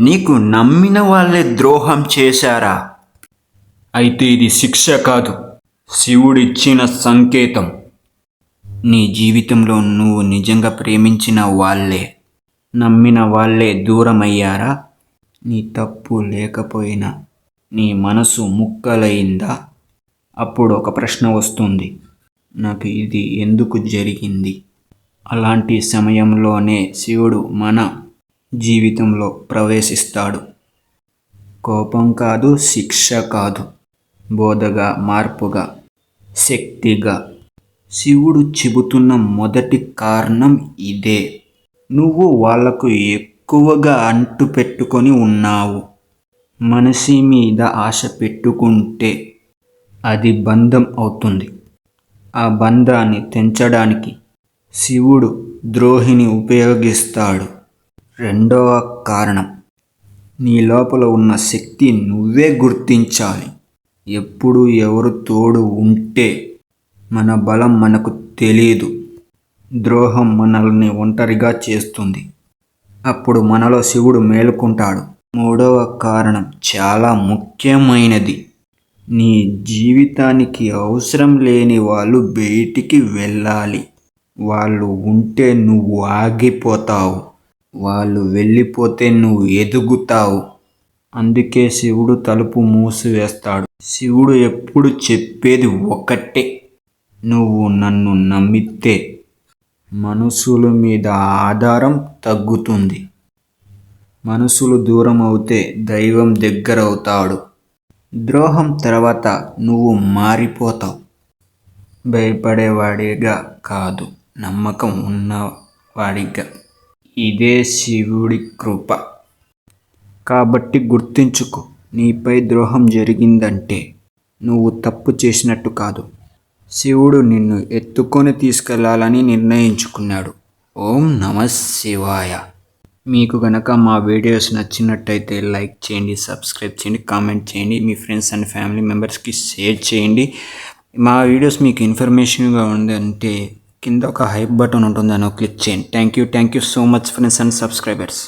నీకు నమ్మిన వాళ్ళే ద్రోహం చేశారా? అయితే ఇది శిక్ష కాదు. శివుడిచ్చిన సంకేతం. నీ జీవితంలో నువ్వు నిజంగా ప్రేమించిన వాళ్ళే. నమ్మిన వాళ్ళే దూరమయ్యారా? నీ తప్పు లేకపోయినా నీ మనసు ముక్కలైందా? అప్పుడు ఒక ప్రశ్న వస్తుంది. నాకు ఇది ఎందుకు జరిగింది? అలాంటి సమయంలోనే శివుడు మన జీవితంలో ప్రవేశిస్తాడు. కోపం కాదు శిక్ష కాదు. బోధగా మార్పుగా శక్తిగా. శివుడు చెబుతున్న మొదటి కారణం ఇదే. నువ్వు వాళ్ళకు ఎక్కువగా అంటు పెట్టుకొని ఉన్నావు. మనిషి మీద ఆశ పెట్టుకుంటే అది బంధం అవుతుంది. ఆ బంధాన్ని తెంచడానికి శివుడు ద్రోహిని ఉపయోగిస్తాడు. రెండవ కారణం. నీ లోపల ఉన్న శక్తి నువ్వే గుర్తించాలి. ఎప్పుడు ఎవరు తోడు ఉంటే మన బలం మనకు తెలియదు ద్రోహం మనల్ని ఒంటరిగా చేస్తుంది. అప్పుడు మనలో శివుడు మేలుకుంటాడు. మూడవ కారణం చాలా ముఖ్యమైనది. నీ జీవితానికి అవసరం లేని వాళ్ళు బయటికి వెళ్ళాలి. వాళ్ళు ఉంటే నువ్వు ఆగిపోతావు. వాళ్ళు వెళ్ళిపోతే నువ్వు ఎదుగుతావు. అందుకే శివుడు తలుపు మూసివేస్తాడు. శివుడు ఎప్పుడు చెప్పేది ఒకటే నువ్వు నన్ను నమ్మితే మనుషుల మీద ఆధారం తగ్గుతుంది. మనుషులు దూరం అవుతే దైవం దగ్గర అవుతాడు. ద్రోహం తర్వాత నువ్వు మారిపోతావు. భయపడేవాడిగా కాదు నమ్మకం ఉన్నవాడిగా. ఇదే శివుడి కృప. కాబట్టి గుర్తించుకో నీపై ద్రోహం జరిగిందంటే నువ్వు తప్పు చేసినట్టు కాదు. శివుడు నిన్ను ఎత్తుకొని తీసుకెళ్ళాలని నిర్ణయించుకున్నాడు. ఓం నమ శివాయ. మీకు గనక మా వీడియోస్ నచ్చినట్టయితే లైక్ చేయండి సబ్స్క్రైబ్ చేయండి కామెంట్ చేయండి మీ ఫ్రెండ్స్ అండ్ ఫ్యామిలీ మెంబర్స్కి షేర్ చేయండి. మా వీడియోస్ మీకు ఇన్ఫర్మేషన్గా ఉందంటే కింద ఒక హైప్ బటన్ ఉంటుంది దాన్ని క్లిక్ చేయండి. Thank you thank you so much friends and subscribers